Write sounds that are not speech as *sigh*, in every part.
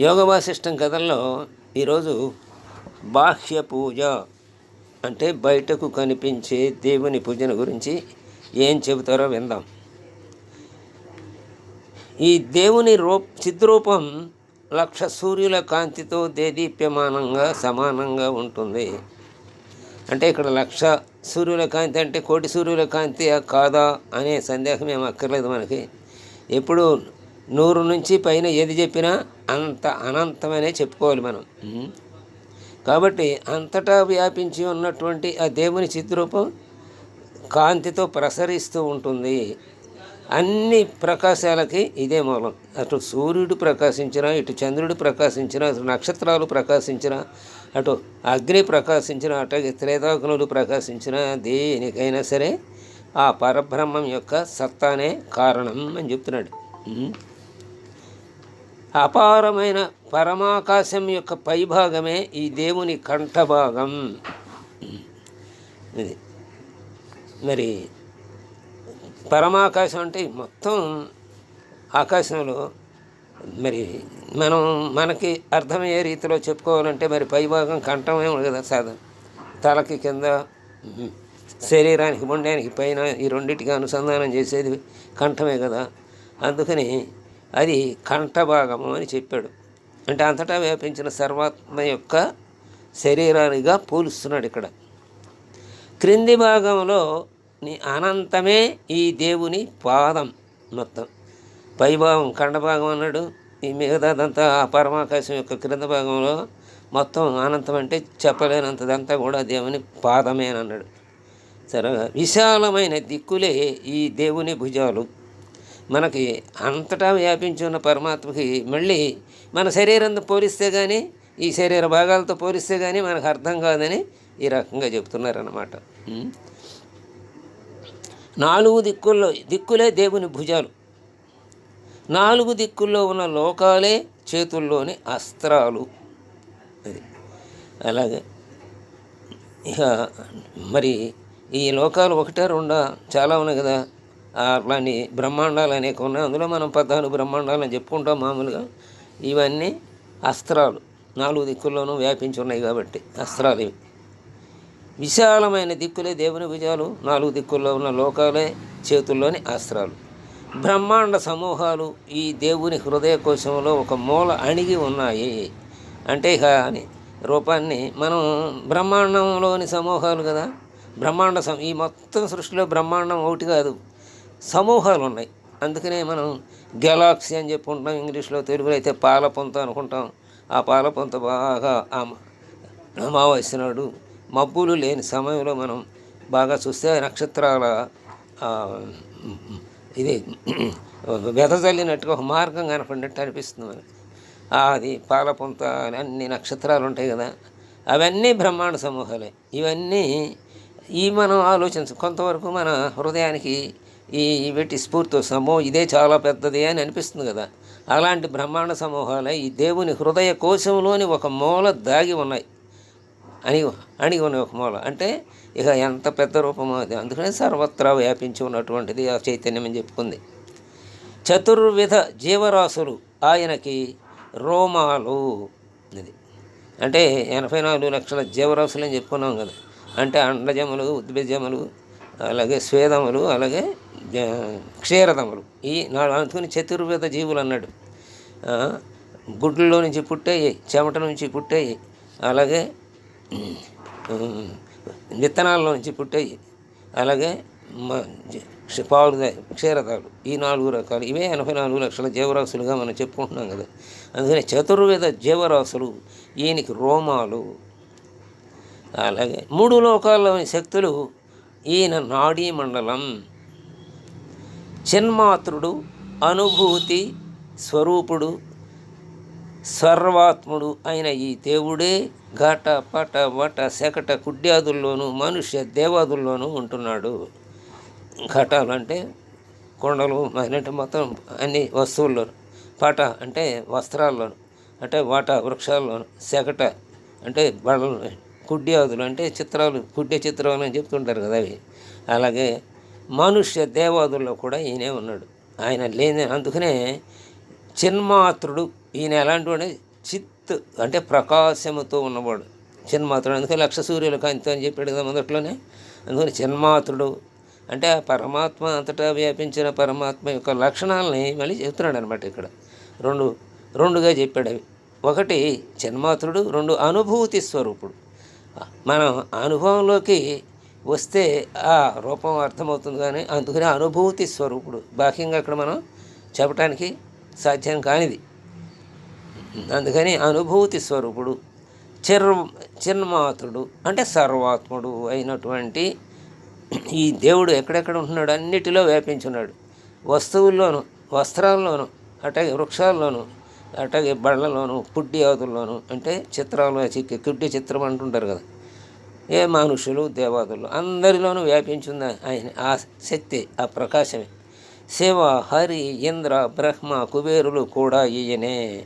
యోగ వాసిష్టం కథల్లో ఈరోజు బాహ్య పూజ అంటే బయటకు కనిపించే దేవుని పూజన గురించి ఏం చెబుతారో విందాం. ఈ దేవుని రూప చిద్రూపం లక్ష సూర్యుల కాంతితో దేదీప్యమానంగా సమానంగా ఉంటుంది. అంటే ఇక్కడ లక్ష సూర్యుల కాంతి అంటే కోటి సూర్యుల కాంతి కాదా అనే సందేహం ఏం అక్కర్లేదు మనకి. ఎప్పుడు నూరు నుంచి పైన ఏది చెప్పినా అంత అనంతమనే చెప్పుకోవాలి మనం. కాబట్టి అంతటా వ్యాపించి ఉన్నటువంటి ఆ దేవుని చిత్రూపం కాంతితో ప్రసరిస్తూ ఉంటుంది. అన్ని ప్రకాశాలకి ఇదే మూలం. అటు సూర్యుడు ప్రకాశించిన ఇటు చంద్రుడు ప్రకాశించిన అటు నక్షత్రాలు ప్రకాశించిన అటు అగ్ని ప్రకాశించిన అటు త్రేతాగ్నులు ప్రకాశించిన దేనికైనా సరే ఆ పరబ్రహ్మం యొక్క సత్తానే కారణం అని చెప్తున్నాడు. అపారమైన పరమాకాశం యొక్క పైభాగమే ఈ దేవుని కంఠభాగం. ఇది. మరి పరమాకాశం అంటే మొత్తం ఆకాశంలో మరి మనం మనకి అర్థమయ్యే రీతిలో చెప్పుకోవాలంటే మరి పైభాగం కంఠమే ఉంది కదా సాధన. తలకి కింద శరీరానికి మొండానికి పైన ఈ రెండింటికి అనుసంధానం చేసేది కంఠమే కదా. అందుకని అది కంఠభాగము అని చెప్పాడు. అంటే అంతటా వ్యాపించిన సర్వాత్మ యొక్క శరీరానిగా పోలుస్తున్నాడు ఇక్కడ. క్రింది భాగంలో నీ అనంతమే ఈ దేవుని పాదం మొత్తం. పైభాగం ఖండభాగం అన్నాడు. ఈ మిగతాదంతా ఆ పరమాకాశం యొక్క క్రింద భాగంలో మొత్తం అనంతం అంటే చెప్పలేనంతదంతా కూడా దేవుని పాదమే అని అన్నాడు. సరే విశాలమైన దిక్కులే ఈ దేవుని భుజాలు. మనకి అంతటా వ్యాపించి ఉన్న పరమాత్మకి మళ్ళీ మన శరీరంతో పోలిస్తే కానీ ఈ శరీర భాగాలతో పోలిస్తే కానీ మనకు అర్థం కాదని ఈ రకంగా చెప్తున్నారన్నమాట. నాలుగు దిక్కుల్లో దిక్కులే దేవుని భుజాలు. నాలుగు దిక్కుల్లో ఉన్న లోకాలే చేతుల్లోని అస్త్రాలు. అది. అలాగే ఇక మరి ఈ లోకాలు ఒకటే రెండా? చాలా ఉన్నాయి కదా. అట్లాంటి బ్రహ్మాండాలు అనేక ఉన్నాయి. అందులో మనం పద్నాలుగు బ్రహ్మాండాలు అని చెప్పుకుంటాం మామూలుగా. ఇవన్నీ అస్త్రాలు. నాలుగు దిక్కుల్లోనూ వ్యాపించి ఉన్నాయి కాబట్టి అస్త్రాలు ఇవి. విశాలమైన దిక్కులే దేవుని భుజాలు నాలుగు దిక్కుల్లో ఉన్న లోకాలే చేతుల్లోని అస్త్రాలు. బ్రహ్మాండ సమూహాలు ఈ దేవుని హృదయ కోశంలో ఒక మూల అణిగి ఉన్నాయి. అంటే ఇక అని రూపాన్ని మనం బ్రహ్మాండంలోని సమూహాలు కదా. బ్రహ్మాండ సం ఈ మొత్తం సృష్టిలో బ్రహ్మాండం ఒకటి కాదు. సమూహాలు ఉన్నాయి అందుకనే మనం గెలాక్సీ అని చెప్పుకుంటాం ఇంగ్లీష్లో తెలుగులో అయితే పాలపొంత అనుకుంటాం. ఆ పాలపొంత బాగా అమావాస్య నాడు మబ్బులు లేని సమయంలో మనం బాగా చూస్తే నక్షత్రాల ఇది వెదజల్లినట్టుగా ఒక మార్గం కనపడినట్టు అనిపిస్తుంది మనకి. అది పాలపుంత అన్ని నక్షత్రాలు ఉంటాయి కదా. అవన్నీ బ్రహ్మాండ సమూహాలే. ఇవన్నీ ఈ మనం ఆలోచించ కొంతవరకు మన హృదయానికి ఈ వీటి స్ఫూర్తి సమూహం ఇదే చాలా పెద్దది అని అనిపిస్తుంది కదా. అలాంటి బ్రహ్మాండ సమూహాలే ఈ దేవుని హృదయ కోశంలోని ఒక మూల దాగి ఉన్నాయి. అని అణిగి ఉన్న ఒక మూల. అంటే ఇక ఎంత పెద్ద రూపమో అది. అందుకనే సర్వత్రా వ్యాపించి ఉన్నటువంటిది ఆ చైతన్యం అని చెప్పుకుంది. చతుర్విధ జీవరాశులు ఆయనకి రోమాలు ఇది అంటే ఎనభై నాలుగు లక్షల జీవరాశులు అని చెప్పుకున్నాం కదా. అంటే అండజములు ఉద్భిజములు అలాగే స్వేదములు అలాగే క్షీరదములు. ఈ నాలుగు అనుకుని చతుర్వేద జీవులు అన్నాడు. గుడ్లలో నుంచి పుట్టేయి చెమట నుంచి పుట్టేయి అలాగే ఉమ్, విత్తనాల్లో నుంచి పుట్టాయి అలాగే మ- పాలు క్షీరదాలు. ఈ నాలుగు రకాలు ఇవే ఎనభై నాలుగు లక్షల జీవరాశులుగా మనం చెప్పుకుంటున్నాం కదా. అందుకని చతుర్వేద జీవరాశులు ఈయనకి రోమాలు అలాగే మూడు లోకాల్లోని శక్తులు ఈయన నాడీ మండలం. చిన్మాత్రుడు అనుభూతి స్వరూపుడు సర్వాత్ముడు అయిన ఈ దేవుడే ఘట పట వట శకట కుడ్యాదుల్లోనూ మనుష్య దేవాదుల్లోనూ ఉంటున్నాడు. ఘటాలు అంటే కొండలు అంటే మొత్తం అన్ని వస్తువుల్లోను పట అంటే వస్త్రాల్లోను అంటే వాట వృక్షాల్లోను శకట అంటే బడలు కుడ్యాదులు అంటే చిత్రాలు కుడ్య చిత్రాలు అని చెప్తుంటారు కదా అవి. అలాగే మనుష్య దేవాదుల్లో కూడా ఈయనే ఉన్నాడు. ఆయన లేని అందుకనే చిన్మాత్రుడు ఈయన ఎలాంటి చిత్ అంటే ప్రకాశముతో ఉన్నవాడు. చిన్మాత్రుడు అందుకే లక్ష సూర్యుల కాంతి అని చెప్పాడు కదా మొదట్లోనే. అందుకని చిన్మాత్రుడు అంటే ఆ పరమాత్మ అంతటా వ్యాపించిన పరమాత్మ యొక్క లక్షణాలని మళ్ళీ చెప్తున్నాడు అనమాట ఇక్కడ. రెండు రెండుగా చెప్పాడు అవి. ఒకటి చిన్మాత్రుడు రెండు అనుభూతి స్వరూపుడు. మనం అనుభవంలోకి వస్తే ఆ రూపం అర్థమవుతుంది కానీ అందుకని అనుభూతి స్వరూపుడు. బాహ్యంగా అక్కడ మనం చెప్పటానికి సాధ్యం కానిది. అందుకని అనుభూతి స్వరూపుడు చిర్ చిన్మాత్రుడు అంటే సర్వాత్ముడు అయినటువంటి ఈ దేవుడు ఎక్కడెక్కడ ఉంటున్నాడు అన్నిటిలో వ్యాపించున్నాడు. వస్తువుల్లోనూ వస్త్రాల్లోనూ అట్లాగే వృక్షాల్లోనూ అట్లాగే బళ్ళలోను పుట్టి ఆదుల్లోనూ అంటే చిత్రంలో చిక్కి కుట్టి చిత్రం అంటుంటారు కదా. ఏ మనుషులు దేవాదులు అందరిలోనూ వ్యాపించింది ఆయన ఆ శక్తి ఆ ప్రకాశమే. శివ హరి ఇంద్ర బ్రహ్మ కుబేరులు కూడా ఈయనే.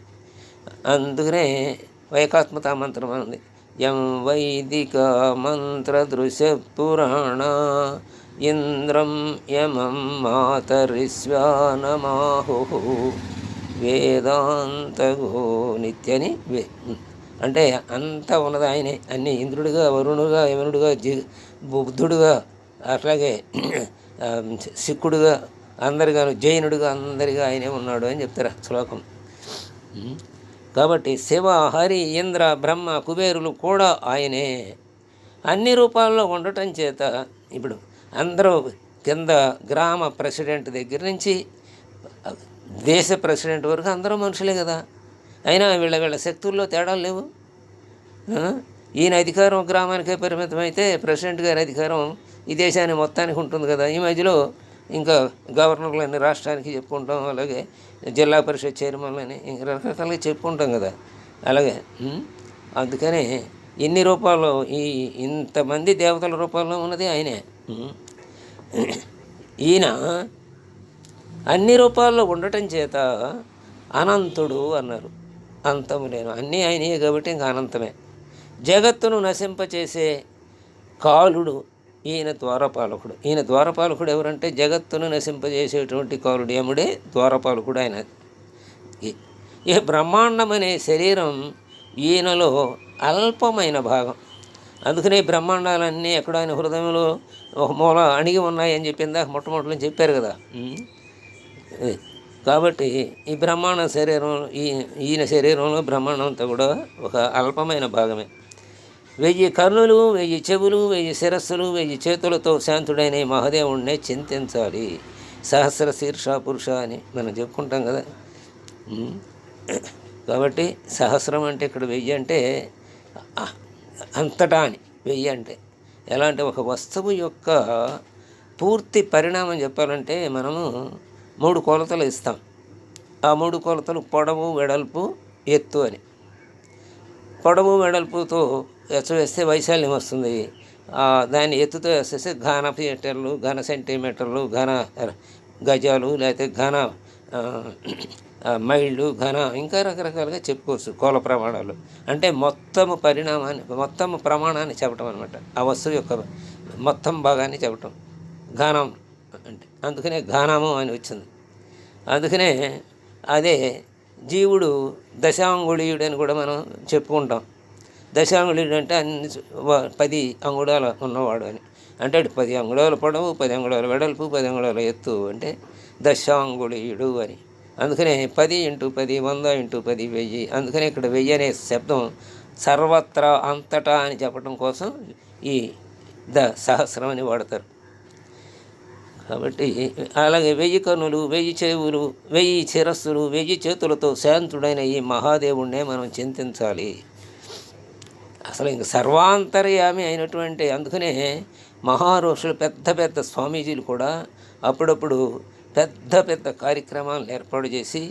అందుకనే వైకాత్మత మంత్రం అంది ఎం వైదిక మంత్ర దృశ్య పురాణ ఇంద్రం యమం మాతరిస్వానమాహు వేదాంతగో నిత్యని వే అంటే అంతా ఉన్నది ఆయనే. అన్ని ఇంద్రుడిగా వరుణుడుగా యమనుడుగా జి బుద్ధుడుగా అట్లాగే *clears throat* సిక్కుడుగా అందరిగాను జైనుడుగా అందరిగా ఆయనే ఉన్నాడు అని చెప్తారు శ్లోకం. కాబట్టి శివ హరి ఇంద్ర బ్రహ్మ కుబేరులు కూడా ఆయనే. అన్ని రూపాల్లో ఉండటం చేత ఇప్పుడు అందరూ కింద గ్రామ ప్రెసిడెంట్ దగ్గర నుంచి దేశ ప్రెసిడెంట్ వరకు అందరూ మనుషులే కదా. అయినా వీళ్ళ వీళ్ళ శక్తుల్లో తేడాలు లేవు. ఈయన అధికారం గ్రామానికే పరిమితం అయితే ప్రెసిడెంట్ గారి అధికారం ఈ దేశాన్ని మొత్తానికి ఉంటుంది కదా. ఈ మధ్యలో ఇంకా గవర్నర్లని రాష్ట్రానికి చెప్పుకుంటాం. అలాగే జిల్లా పరిషత్ చైర్మన్లని ఇంకా రకరకాలుగా చెప్పుకుంటాం కదా. అలాగే అందుకని ఎన్ని రూపాల్లో ఈ ఇంతమంది దేవతల రూపాల్లో ఉన్నది ఆయనే. ఈయన అన్ని రూపాల్లో ఉండటం చేత అనంతుడు అన్నారు. అంతము నేను. అన్నీ ఆయనయే కాబట్టి ఇంకా అనంతమే. జగత్తును నశింపచేసే కాలుడు ఈయన ద్వారపాలకుడు. ఈయన ద్వారపాలకుడు ఎవరంటే జగత్తును నశింపజేసేటువంటి కాలుడు. ఏముడే ద్వారపాలకుడు ఆయన. ఈ- ఈ బ్రహ్మాండం అనే శరీరం ఈయనలో అల్పమైన భాగం. అందుకనే ఈ బ్రహ్మాండాలన్నీ ఎక్కడో ఆయన హృదయంలో ఒక మూల అణిగి ఉన్నాయని చెప్పిందా మొట్టమొదటి చెప్పారు కదా. కాబట్టి ఈ బ్రహ్మాండ శరీరం ఈ ఈయన శరీరంలో బ్రహ్మాండం అంతా కూడా ఒక అల్పమైన భాగమే. వెయ్యి కర్ణులు వెయ్యి చెవులు వెయ్యి శిరస్సులు వెయ్యి చేతులతో శాంతుడైన ఈ మహాదేవుణ్ణే చింతించాలి. సహస్ర శీర్ష పురుష అని మనం చెప్పుకుంటాం కదా. కాబట్టి సహస్రం అంటే ఇక్కడ వెయ్యి అంటే అంతటా అని వెయ్యి అంటే. ఎలా అంటే ఒక వస్తువు యొక్క పూర్తి పరిణామం చెప్పాలంటే మనము మూడు కొలతలు ఇస్తాం. ఆ మూడు కొలతలు పొడవు వెడల్పు ఎత్తు అని. పొడవు వెడల్పుతో ఎచ్చ వేస్తే వైశాల్యం వస్తుంది. దాన్ని ఎత్తుతో వేసేస్తే ఘన మీటర్లు ఘన సెంటీమీటర్లు ఘన గజాలు లేకపోతే ఘన మైళ్ళు ఘన ఇంకా రకరకాలుగా చెప్పుకోవచ్చు కోల ప్రమాణాలు. అంటే మొత్తము పరిణామాన్ని మొత్తం ప్రమాణాన్ని చెప్పటం అనమాట ఆ వస్తువు యొక్క మొత్తం భాగాన్ని చెప్పటం. ఘనం అంటే అందుకనే ఘానామం అని వచ్చింది. అందుకనే అదే జీవుడు దశాంగుళీయుడు అని కూడా మనం చెప్పుకుంటాం. దశాంగుళీయుడు అంటే అన్ని పది అంగుళాలు ఉన్నవాడు అని. అంటే పది అంగుళాల పొడవు పది అంగుళాల వెడల్పు పది అంగుళాల ఎత్తు అంటే దశాంగుళీయుడు అని. అందుకనే పది ఇంటూ పది వంద ఇంటూ పది వెయ్యి. అందుకనే ఇక్కడ వెయ్యి అనే శబ్దం సర్వత్రా అంతటా అని చెప్పడం కోసం ఈ ద సహస్రం అని వాడతారు. కాబట్టి అలాగే వెయ్యి కన్నులు వెయ్యి చెవులు వెయ్యి శిరస్సులు వెయ్యి చేతులతో శాంతుడైన ఈ మహాదేవుణ్ణే మనం చింతించాలి. అసలు ఇంక సర్వాంతర్యామి అయినటువంటి అందుకనే మహారుషులు పెద్ద పెద్ద స్వామీజీలు కూడా అప్పుడప్పుడు పెద్ద పెద్ద కార్యక్రమాలను ఏర్పాటు చేసి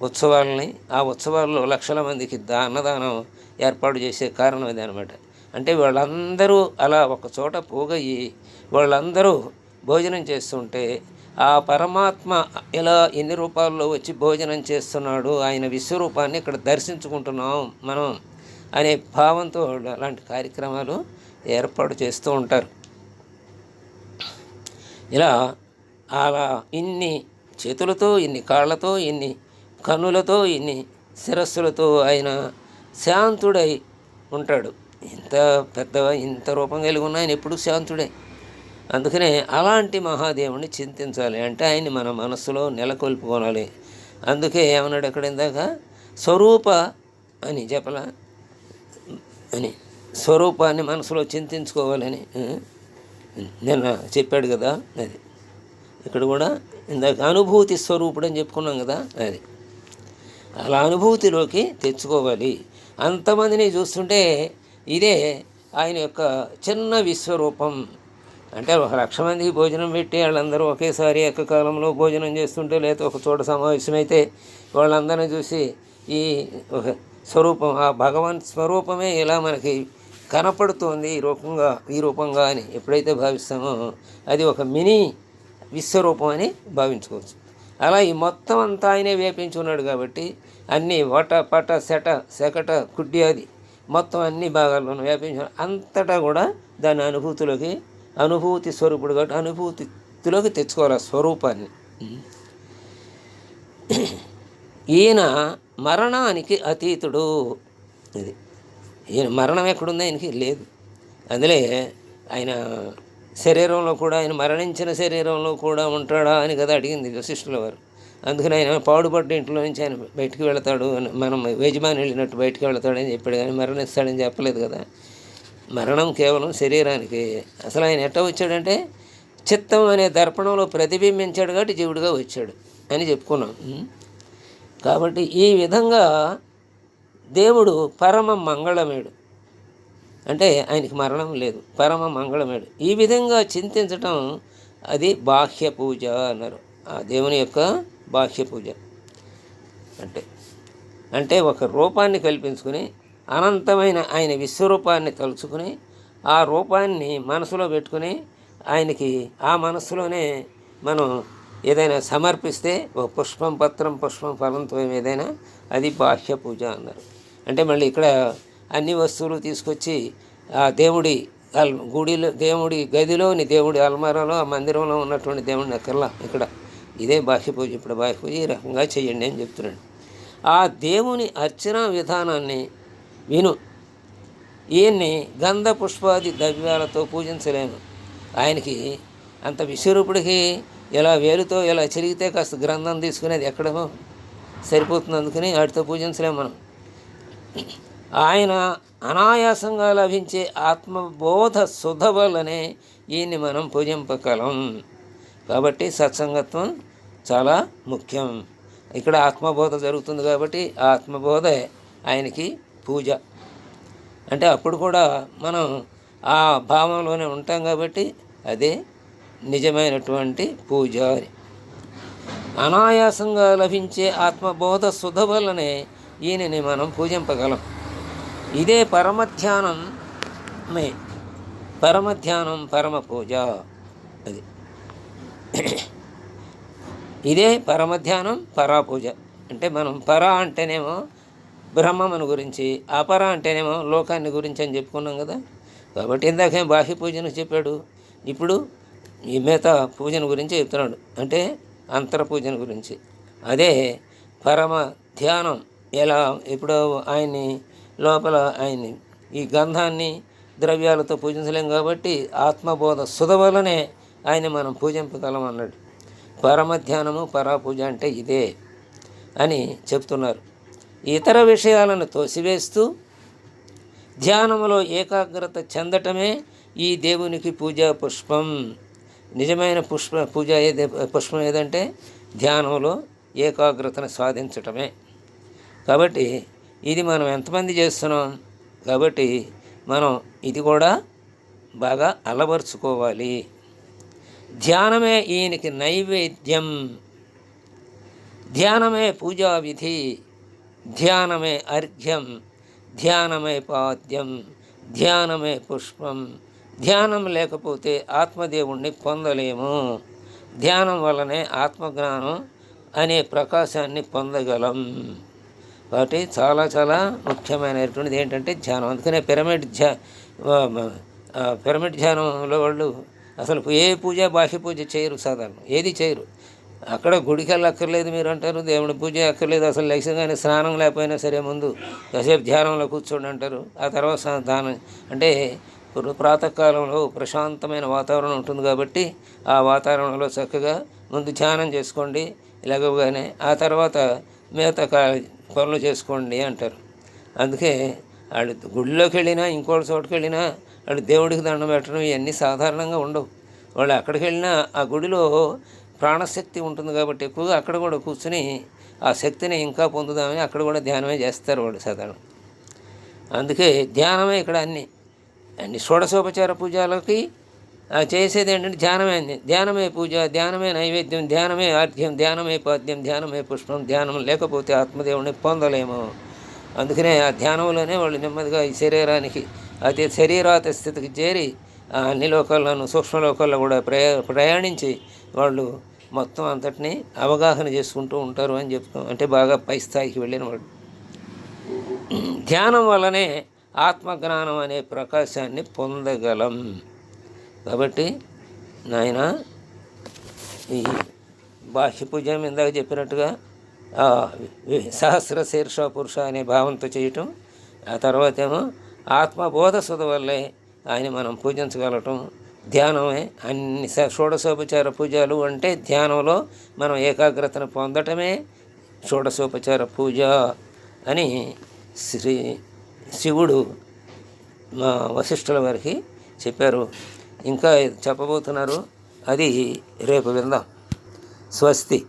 ఉత్సవాలని ఆ ఉత్సవాల్లో లక్షల మందికి దా- అన్నదానం ఏర్పాటు చేసే కారణం ఇది అనమాట అంటే వాళ్ళందరూ అలా ఒక చోట పోగయ్యి వాళ్ళందరూ భోజనం చేస్తుంటే ఆ పరమాత్మ ఇలా ఎన్ని రూపాల్లో వచ్చి భోజనం చేస్తున్నాడు ఆయన విశ్వరూపాన్ని ఇక్కడ దర్శించుకుంటున్నాం మనం అనే భావంతో అలాంటి కార్యక్రమాలు ఏర్పాటు చేస్తూ ఉంటారు. ఇలా అలా ఇన్ని చేతులతో ఇన్ని కాళ్ళతో ఇన్ని కన్నులతో ఇన్ని శిరస్సులతో ఆయన శాంతుడై ఉంటాడు. ఇంత పెద్ద ఇంత రూపం కలిగి ఉన్న ఆయన ఎప్పుడు శాంతుడే. అందుకనే అలాంటి మహాదేవుని చింతించాలి. అంటే ఆయన్ని మన మనస్సులో నెలకొల్పుకోనాలి అందుకే ఏమన్నాడు అక్కడ ఇందాక? స్వరూప అని చెప్పలా? అని. స్వరూపాన్ని మనసులో చింతించుకోవాలని. నిన్న చెప్పాడు కదా అది. ఇక్కడ కూడా ఇందాక అనుభూతి స్వరూపుడు అని చెప్పుకున్నాం కదా అది. అలా అనుభూతిలోకి తెచ్చుకోవాలి. అంతమందిని చూస్తుంటే ఇదే ఆయన యొక్క చిన్న విశ్వరూపం. అంటే ఒక లక్ష మందికి భోజనం పెట్టి వాళ్ళందరూ ఒకేసారి ఏకకాలంలో భోజనం చేస్తుంటే లేకపోతే ఒక చోట సమావేశమైతే వాళ్ళందరినీ చూసి ఈ ఒక స్వరూపం ఆ భగవాన్ స్వరూపమే ఇలా మనకి కనపడుతోంది ఈ రూపంగా ఈ రూపంగా అని ఎప్పుడైతే భావిస్తామో అది ఒక మినీ విశ్వరూపం అని భావించుకోవచ్చు. అలా ఈ మొత్తం అంతా ఆయనే వ్యాపించున్నాడు కాబట్టి అన్ని వట పట సెట సెకట కుడ్డి అది మొత్తం అన్ని భాగాల్లోనూ వ్యాపించు అంతటా కూడా దాని అనుభూతిలోకి అనుభూతి స్వరూపుడు కాబట్టి అనుభూతిలోకి తెచ్చుకోవాలి ఆ స్వరూపాన్ని. ఈయన మరణానికి అతీతుడు. ఇది. ఈయన మరణం ఎక్కడుందో ఆయనకి లేదు. అందులో ఆయన శరీరంలో కూడా ఆయన మరణించిన శరీరంలో కూడా ఉంటాడా అని కదా అడిగింది వశిష్ఠుల వారు. అందుకని ఆయన పాడుపడ్డ ఇంట్లో నుంచి ఆయన బయటికి వెళతాడు అని మనం యజమాని వెళ్ళినట్టు బయటికి వెళతాడని చెప్పాడు కానీ మరణిస్తాడని చెప్పలేదు కదా. మరణం కేవలం శరీరానికి. అసలు ఆయన ఎట్ట వచ్చాడంటే చిత్తం అనే దర్పణంలో ప్రతిబింబించాడు కాబట్టి జీవుడిగా వచ్చాడు అని చెప్పుకున్నాం. కాబట్టి ఈ విధంగా దేవుడు పరమ మంగళమేడు. అంటే ఆయనకి మరణం లేదు పరమ మంగళమేడు. ఈ విధంగా చింతించటం అది బాహ్య పూజ అన్నారు. ఆ దేవుని యొక్క బాహ్య పూజ. అంటే అంటే ఒక రూపాన్ని కల్పించుకుని అనంతమైన ఆయన విశ్వరూపాన్ని తలుచుకుని ఆ రూపాన్ని మనసులో పెట్టుకుని ఆయనకి ఆ మనసులోనే మనం ఏదైనా సమర్పిస్తే ఓ పుష్పం పత్రం పుష్పం ఫలంతో ఏదైనా అది బాహ్య పూజ అన్నారు. అంటే మళ్ళీ ఇక్కడ అన్ని వస్తువులు తీసుకొచ్చి ఆ దేవుడి గుడిలో దేవుడి గదిలోని దేవుడి అల్మారాలో ఆ మందిరంలో ఉన్నటువంటి దేవుడిని అక్కర్లా ఇక్కడ ఇదే బాహ్య పూజ. ఇప్పుడు బాహ్య పూజ ఈ రకంగా చేయండి అని చెప్తున్నాడు. ఆ దేవుని అర్చన విధానాన్ని విను ఈయన్ని గంధ పుష్పాది ద్రవ్యాలతో పూజించలేము ఆయనకి అంత విశ్వరూపుడికి ఇలా వేలుతో ఇలా చెరిగితే కాస్త గ్రంథం తీసుకునేది ఎక్కడమో సరిపోతుంది అందుకని వాటితో పూజించలేము మనం. ఆయన అనాయాసంగా లభించే ఆత్మబోధ సుధ వల్లనే ఈయన్ని మనం పూజింపగలం. కాబట్టి సత్సంగత్వం చాలా ముఖ్యం. ఇక్కడ ఆత్మబోధ జరుగుతుంది కాబట్టి ఆత్మబోధ ఆయనకి పూజ. అంటే అప్పుడు కూడా మనం ఆ భావంలోనే ఉంటాం కాబట్టి అదే నిజమైనటువంటి పూజ అనాయాసంగా లభించే ఆత్మబోధ సుధ వల్లనే ఈయనని మనం పూజింపగలం. ఇదే పరమధ్యానమే పరమధ్యానం పరమ పూజ అది. ఇదే పరమధ్యానం పరా పూజ. అంటే మనం పర అంటేనేమో బ్రహ్మమును గురించి అపర అంటేనేమో లోకాన్ని గురించి అని చెప్పుకున్నాం కదా. కాబట్టి ఇందాకేం బాహ్య పూజను చెప్పాడు. ఇప్పుడు ఈ మిగతా పూజను గురించి చెప్తున్నాడు. అంటే అంతర పూజన గురించి. అదే పరమ ధ్యానం ఎలా ఇప్పుడు ఆయన్ని లోపల ఆయన్ని ఈ గంధాన్ని ద్రవ్యాలతో పూజించలేం కాబట్టి ఆత్మబోధ సుధ వలనే ఆయన మనం పూజింపగలం అన్నాడు. పరమ ధ్యానము పరాపూజ అంటే ఇదే అని చెప్తున్నారు. ఇతర విషయాలను తోసివేస్తూ ధ్యానములో ఏకాగ్రత చెందటమే ఈ దేవునికి పూజా పుష్పం. నిజమైన పుష్ప పూజ ఏదే పుష్పం ఏదంటే ధ్యానంలో ఏకాగ్రతను సాధించటమే. కాబట్టి ఇది మనం ఎంతమంది చేస్తున్నాం? కాబట్టి మనం ఇది కూడా బాగా అలవరుచుకోవాలి. ధ్యానమే ఈయనకి నైవేద్యం. ధ్యానమే పూజా విధి. ధ్యానమే అర్ఘ్యం ధ్యానమే పాద్యం ధ్యానమే పుష్పం. ధ్యానం లేకపోతే ఆత్మదేవుణ్ణి పొందలేము. ధ్యానం వల్లనే ఆత్మజ్ఞానం అనే ప్రకాశాన్ని పొందగలం. కాబట్టి చాలా చాలా ముఖ్యమైనటువంటిది ఏంటంటే ధ్యానం. అందుకనే పిరమిడ్ ధ్యా పిరమిడ్ ధ్యానంలో వాళ్ళు అసలు ఏ పూజ బాహ్య పూజ చేయరు సాధారణ ఏది చేయరు. అక్కడ గుడికి వెళ్ళక్కర్లేదు మీరు అంటారు దేవుడి పూజ అక్కర్లేదు అసలు లక్ష్యంగానే స్నానం లేకపోయినా సరే ముందు కాసేపు ధ్యానంలో కూర్చోండి అంటారు. ఆ తర్వాత దానం అంటే ఇప్పుడు ప్రాతకాలంలో ప్రశాంతమైన వాతావరణం ఉంటుంది కాబట్టి ఆ వాతావరణంలో చక్కగా ముందు ధ్యానం చేసుకోండి ఇలాగనే ఆ తర్వాత మిగతా కా పనులు చేసుకోండి అంటారు. అందుకే వాడు గుడిలోకి వెళ్ళినా ఇంకోటి చోటుకి వెళ్ళినా వాడు దేవుడికి దండం పెట్టడం ఇవన్నీ సాధారణంగా ఉండవు. వాళ్ళు అక్కడికి వెళ్ళినా ఆ గుడిలో ప్రాణశక్తి ఉంటుంది కాబట్టి ఎక్కువగా అక్కడ కూడా కూర్చుని ఆ శక్తిని ఇంకా పొందుదామని అక్కడ కూడా ధ్యానమే చేస్తారు వాళ్ళు సాధారణ. అందుకే ధ్యానమే ఇక్కడ అన్ని. అన్ని షోడశోపచార పూజలకి చేసేది ఏంటంటే ధ్యానమే అన్ని. ధ్యానమే పూజ ధ్యానమే నైవేద్యం ధ్యానమే ఆర్ధ్యం ధ్యానమే పాద్యం ధ్యానమే పుష్పం ధ్యానం లేకపోతే ఆత్మదేవుని పొందలేము. అందుకనే ఆ ధ్యానంలోనే వాళ్ళు నెమ్మదిగా ఈ శరీరానికి అతి శరీరాత స్థితికి చేరి ఆ అన్ని లోకాల్లోనూ సూక్ష్మ లోకాల్లో కూడా ప్రయా ప్రయాణించి వాళ్ళు మొత్తం అంతటిని అవగాహన చేసుకుంటూ ఉంటారు అని చెప్తాం అంటే బాగా పై స్థాయికి వెళ్ళిన వాళ్ళు ధ్యానం వల్లనే ఆత్మజ్ఞానం అనే ప్రకాశాన్ని పొందగలం. కాబట్టి నాయన ఈ బాహ్య పూజ ఇందాక చెప్పినట్టుగా సహస్ర శీర్ష పురుష అనే భావంతో చేయటం ఆ తర్వాత ఏమో ఆత్మబోధ సుధ వల్లే ఆయన మనం పూజించగలటం ధ్యానమే. అన్ని షోడశోపచార పూజలు అంటే ధ్యానంలో మనం ఏకాగ్రతను పొందటమే షోడశోపచార పూజ అని శ్రీ శివుడు మా వశిష్ఠుల వారికి చెప్పారు. ఇంకా చెప్పబోతున్నారు. అది రేపు విందాం. స్వస్తి.